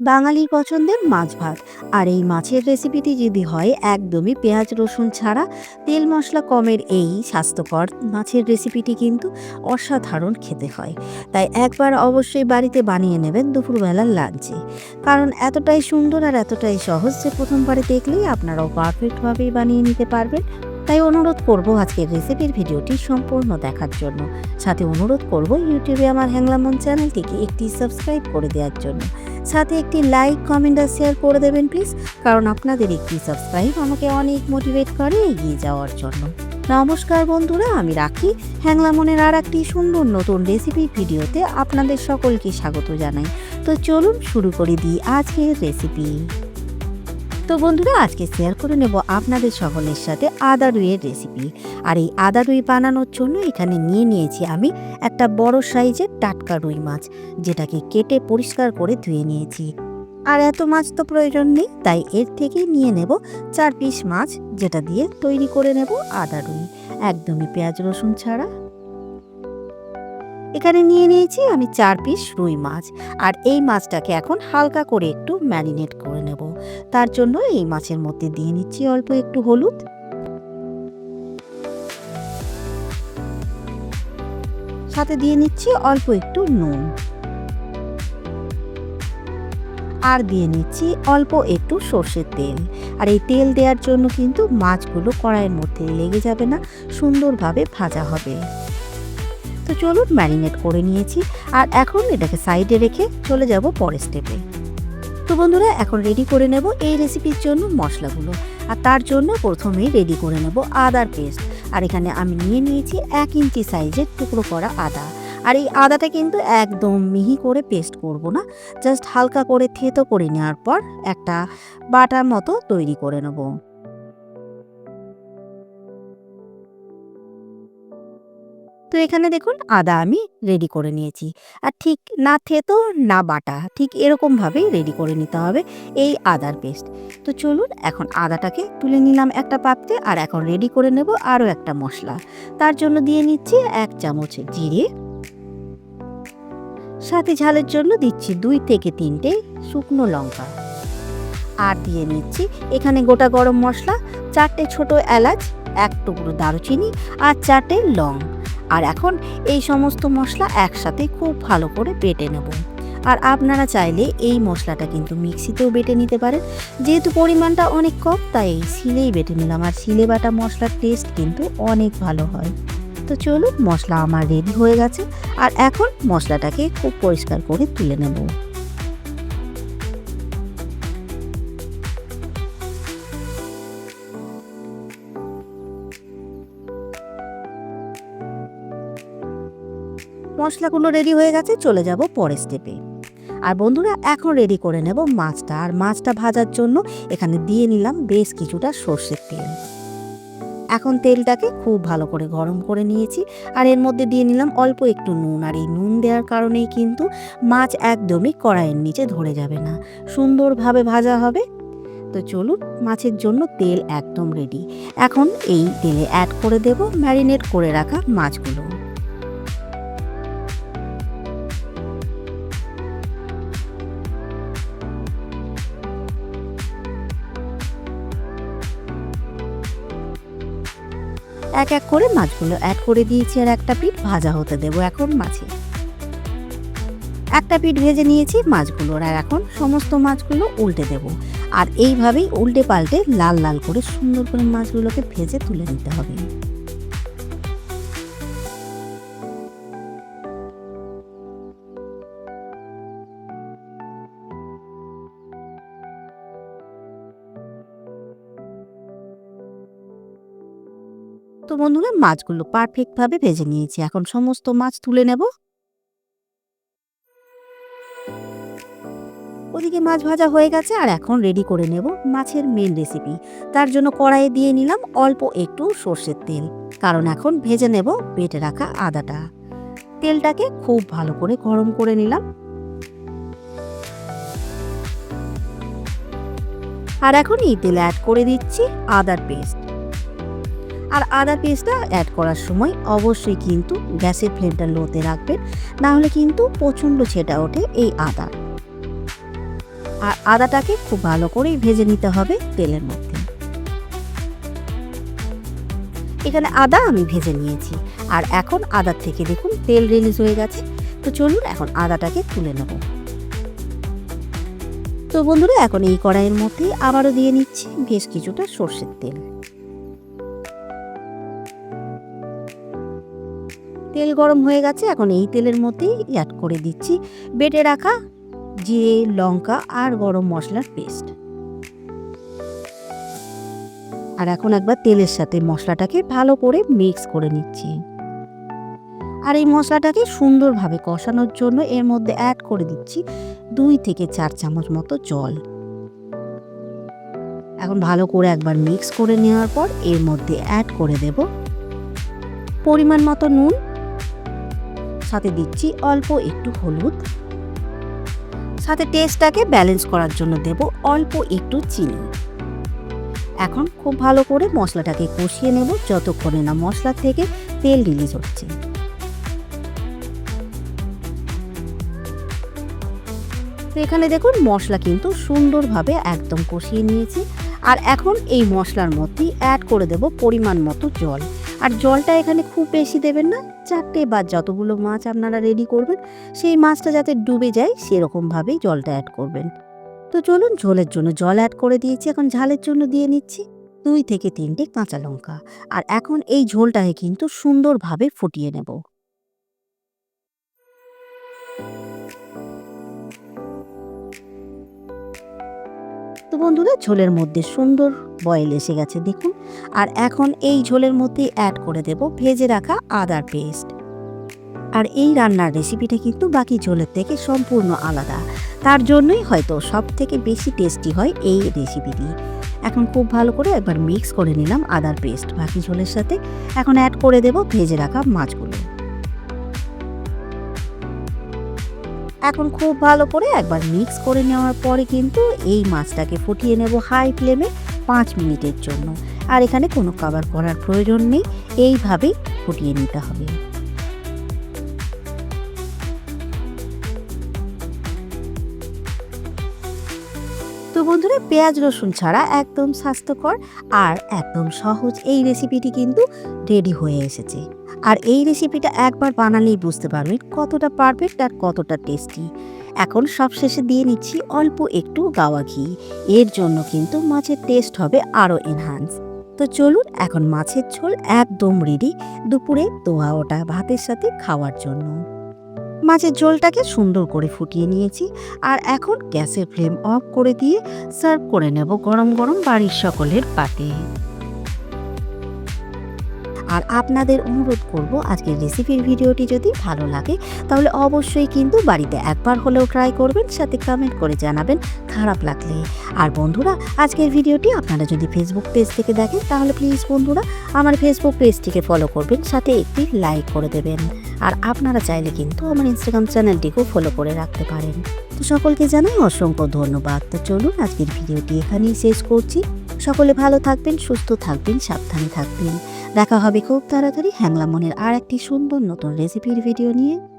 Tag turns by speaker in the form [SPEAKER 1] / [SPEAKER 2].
[SPEAKER 1] বাঙালির পছন্দের মাছ ভাত। আর এই মাছের রেসিপিটি যদি হয়, একদমই পেঁয়াজ রসুন ছাড়া তেল মশলা কমের এই স্বাস্থ্যকর মাছের রেসিপিটি কিন্তু অসাধারণ খেতে হয়। তাই একবার অবশ্যই বাড়িতে বানিয়ে নেবেন দুপুরবেলার লাঞ্চে কারণ এতটাই সুন্দর আর এতটাই সহজ যে প্রথমবারে দেখলেই আপনারাও পারফেক্টভাবেই বানিয়ে নিতে পারবেন। তাই অনুরোধ করব আজকের রেসিপির ভিডিওটি সম্পূর্ণ দেখার জন্য। সাথে অনুরোধ করব ইউটিউবে আমার হ্যাংলামন চ্যানেলটিকে একটি সাবস্ক্রাইব করে দেওয়ার জন্য। সাথে একটি লাইক, কমেন্ট আর শেয়ার করে দেবেন প্লিজ। কারণ আপনাদের একটি সাবস্ক্রাইব আমাকে অনেক মোটিভেট করে এগিয়ে যাওয়ার জন্য। নমস্কার বন্ধুরা, আমি রাখি। হ্যাংলামনের আর একটি সুন্দর নতুন রেসিপি ভিডিওতে আপনাদের সকলকে স্বাগত জানাই। তো চলুন শুরু করে দিই আজকের রেসিপি তো বন্ধুরা, আজকে শেয়ার করে নেব আপনাদের সকলের সাথে আদা রুইয়ের রেসিপি আর এই আদা রুই বানানোর জন্য এখানে নিয়ে নিয়েছি আমি একটা বড় সাইজের টাটকা রুই মাছ, যেটাকে কেটে পরিষ্কার করে ধুয়ে নিয়েছি। আর এত মাছ তো প্রয়োজন নেই, তাই এর থেকেই নিয়ে নেব চার পিস মাছ, যেটা দিয়ে তৈরি করে নেব আদা রুই। একদমই পেঁয়াজ রসুন ছাড়া। এখানে নিয়ে নিয়েছি আমি চার পিস রুই মাছ। আর এই মাছটাকে এখন হালকা করে একটু ম্যারিনেট করে নেব। তার জন্য এই মাছের মধ্যে দিয়ে নিচ্ছি অল্প একটু হলুদ। সাথে দিয়ে নিচ্ছি অল্প একটু নুন। আর দিয়ে নিচ্ছি অল্প একটু সর্ষের তেল। আর এই তেল দেওয়ার জন্য কিন্তু মাছগুলো কড়াইয়ের মধ্যে লেগে যাবে না, সুন্দরভাবে ভাজা হবে। তো চলুন ম্যারিনেট করে নিয়েছি আর এখন এটাকে সাইডে রেখে চলে যাব পরের স্টেপে তো বন্ধুরা, এখন রেডি করে নেব এই রেসিপির জন্য মশলাগুলো। আর তার জন্য প্রথমেই রেডি করে নেব আদার পেস্ট আর এখানে আমি নিয়ে নিয়েছি এক ইঞ্চি সাইজের টুকরো করা আদা। আর এই আদাটা কিন্তু একদম মিহি করে পেস্ট করব না। জাস্ট হালকা করে থেতো করে নেওয়ার পর একটা বাটার মতো তৈরি করে নেব। তো এখানে দেখুন আদা আমি রেডি করে নিয়েছি। আর ঠিক না থেতো না বাটা, ঠিক এরকমভাবেই রেডি করে নিতে হবে এই আদার পেস্ট তো চলুন এখন আদাটাকে তুলে নিলাম একটা পাত্রে আর এখন রেডি করে নেব আরও একটা মশলা। তার জন্য দিয়ে নিচ্ছি এক চামচ জিরে। সাথে ঝালের জন্য দিচ্ছি দুই থেকে তিনটে শুকনো লঙ্কা। আর দিয়ে নিচ্ছি এখানে গোটা গরম মশলা, চারটে ছোট এলাচ, এক টুকরো দারুচিনি আর চারটে লং। আর এখন এই সমস্ত মশলা একসাথে খুব ভালো করে বেটে নেব। আর আপনারা চাইলে এই মশলাটা কিন্তু মিক্সিতেও বেটে নিতে পারেন। যেহেতু পরিমাণটা অনেক কম, তাই এই শিলেই বেটে নিলাম। আর শিলে বাটা মশলার টেস্ট কিন্তু অনেক ভালো হয়। তো চলুন, মশলা আমার রেডি হয়ে গেছে। আর এখন মশলাটাকে খুব পরিষ্কার করে তুলে নেব। মশলাগুলো রেডি হয়ে গেছে, চলে যাব পরের স্টেপে আর বন্ধুরা, এখন রেডি করে নেব মাছটা। আর মাছটা ভাজার জন্য এখানে দিয়ে নিলাম বেশ কিছুটা সর্ষের তেল। এখন তেলটাকে খুব ভালো করে গরম করে নিয়েছি। আর এর মধ্যে দিয়ে নিলাম অল্প একটু নুন। আর এই নুন দেওয়ার কারণেই কিন্তু মাছ একদমই কড়াইয়ের নিচে ধরে যাবে না। সুন্দরভাবে ভাজা হবে। তো চলুন, মাছের জন্য তেল একদম রেডি এখন এই তেলে অ্যাড করে দেব ম্যারিনেট করে রাখা মাছগুলো। এক এক করে মাছগুলো অ্যাড করে দিয়েছি আর একটা পিঠ ভাজা হতে দেবো এখন মাছে। একটা পিঠ ভেজে নিয়েছি মাছগুলোর আর এখন সমস্ত মাছগুলো উল্টে দেব। আর এইভাবেই উল্টে পাল্টে লাল লাল করে সুন্দর করে মাছগুলোকে ভেজে তুলে নিতে হবে। তো বন্ধুরা, মাছগুলো পারফেক্টভাবে ভেজে নিয়েছি। এখন সমস্ত মাছ তুলে নেব। ওদিকে মাছ ভাজা হয়ে গেছে আর এখন রেডি করে নেব মাছের মেন রেসিপি তার জন্য কড়াইয়ে দিয়ে নিলাম অল্প একটু সর্ষের তেল। কারণ এখন ভেজে নেব বেটে রাখা আদাটা। তেলটাকে খুব ভালো করে গরম করে নিলাম। আর এখন এই তেলে অ্যাড করে দিচ্ছি আদার পেস্ট আর আদা পেস্টটা অ্যাড করার সময় অবশ্যই কিন্তু গ্যাসের ফ্লেমটা লোতে রাখবেন না হলে কিন্তু প্রচণ্ড ছেটা ওঠে এই আদা। আর আদাটাকে খুব ভালো করেই ভেজে নিতে হবে তেলের মধ্যে। এখানে আদা আমি ভেজে নিয়েছি, আর এখন আদার থেকে দেখুন তেল রিলিজ হয়ে গেছে, তো চলুন এখন আদাটাকে তুলে নেব। তো বন্ধুরা, এখন এই কড়াইয়ের মধ্যে আবারও দিয়ে নিচ্ছি বেশ কিছুটা সর্ষের তেল। তেল গরম হয়ে গেছে, এখন এই তেলের মধ্যেই অ্যাড করে দিচ্ছি। বেটে রাখা জিরে লঙ্কা আর গরম মশলার পেস্ট আর এখন একবার তেলের সাথে মশলাটাকে ভালো করে মিক্স করে নিচ্ছি। আর এই মশলাটাকে সুন্দরভাবে কষানোর জন্য এর মধ্যে অ্যাড করে দিচ্ছি দুই থেকে চার চামচ মতো জল। এখন ভালো করে একবার মিক্স করে নেওয়ার পর এর মধ্যে অ্যাড করে দেব। পরিমাণ মতো নুন সাথে দিচ্ছি অল্প একটু হলুদ। সাথে টেস্টটাকে ব্যালেন্স করার জন্য দেব অল্প একটু চিনি। এখন খুব ভালো করে মশলাটাকে কষিয়ে নেব যতক্ষণে না মশলা থেকে তেল রিলিজ হচ্ছে। এখানে দেখুন মশলা কিন্তু সুন্দরভাবে একদম কষিয়ে নিয়েছি। আর এখন এই মশলার মধ্যেই অ্যাড করে দেব পরিমাণ মতো জল। আর জলটা এখানে খুব বেশি দেবেন না, চারটে বা যতগুলো মাছ আপনারা রেডি করবেন, সেই মাছটা যাতে ডুবে যায় সেরকমভাবেই জলটা অ্যাড করবেন। তো চলুন ঝোলের জন্য জল অ্যাড করে দিয়েছি, এখন ঝালের জন্য দিয়ে নিচ্ছি দুই থেকে তিনটে কাঁচা লঙ্কা। আর এখন এই ঝোলটাকে কিন্তু সুন্দরভাবে ফুটিয়ে নেব। বন্ধুরা, ঝোলের মধ্যে সুন্দর বয়েল এসে গেছে, দেখুন। আর এখন এই ঝোলের মধ্যে অ্যাড করে দেব ভেজে রাখা আদার পেস্ট আর এই রান্নার রেসিপিটা কিন্তু বাকি ঝোলের থেকে সম্পূর্ণ আলাদা। তার জন্যই হয়তো সব থেকে বেশি টেস্টি হয় এই রেসিপিটি এখন খুব ভালো করে একবার মিক্স করে নিলাম আদার পেস্ট বাকি ঝোলের সাথে। এখন অ্যাড করে দেব ভেজে রাখা মাছগুলো। এখন খুব ভালো করে একবার মিক্স করে নেওয়ার পরে কিন্তু এই মাছটাকে ফুটিয়ে নেব হাই ফ্লেমে পাঁচ মিনিটের জন্য। আর এখানে কোনো কাবার করার প্রয়োজন নেই। এইভাবেই ফুটিয়ে নিতে হবে। বন্ধুরা, পেঁয়াজ রসুন ছাড়া একদম স্বাস্থ্যকর আর একদম সহজ এই রেসিপিটি কিন্তু রেডি হয়ে এসেছে। আর এই রেসিপিটা একবার বানালেই বুঝতে পারবেন কতটা পারফেক্ট আর কতটা টেস্টি এখন সবশেষে দিয়ে নিচ্ছি অল্প একটু গাওয়া ঘি। এর জন্য কিন্তু মাছের টেস্ট হবে আরও এনহান্স তো চলুন এখন মাছের ঝোল একদম রেডি দুপুরে দোয়া ওটা ভাতের সাথে খাওয়ার জন্য। মাছের ঝোলটাকে সুন্দর করে ফুটিয়ে নিয়েছি আর এখন গ্যাসের ফ্লেম অফ করে দিয়ে সার্ভ করে নেব গরম গরম বাড়ির সকলের পাতে। আর আপনাদের অনুরোধ করব আজকের রেসিপির ভিডিওটি যদি ভালো লাগে, তাহলে অবশ্যই কিন্তু বাড়িতে একবার হলেও ট্রাই করবেন, সাথে কমেন্ট করে জানাবেন খারাপ লাগলে। আর বন্ধুরা, আজকের ভিডিওটি আপনারা যদি ফেসবুক পেজ থেকে দেখেন, তাহলে প্লিজ বন্ধুরা, আমার ফেসবুক পেজটিকে ফলো করবেন, সাথে একটি লাইক করে দেবেন। আর আপনারা চাইলে কিন্তু আমার ইনস্টাগ্রাম চ্যানেলটিকেও ফলো করে রাখতে পারেন। তো সকলকে জানাই অসংখ্য ধন্যবাদ। তো চলুন আজকের ভিডিওটি এখানেই শেষ করছি। সকলে ভালো থাকবেন, সুস্থ থাকবেন, সাবধানে থাকবেন। দেখা হবে খুব তাড়াতাড়ি হ্যাংলা মনের আর একটি সুন্দর নতুন রেসিপির ভিডিও নিয়ে।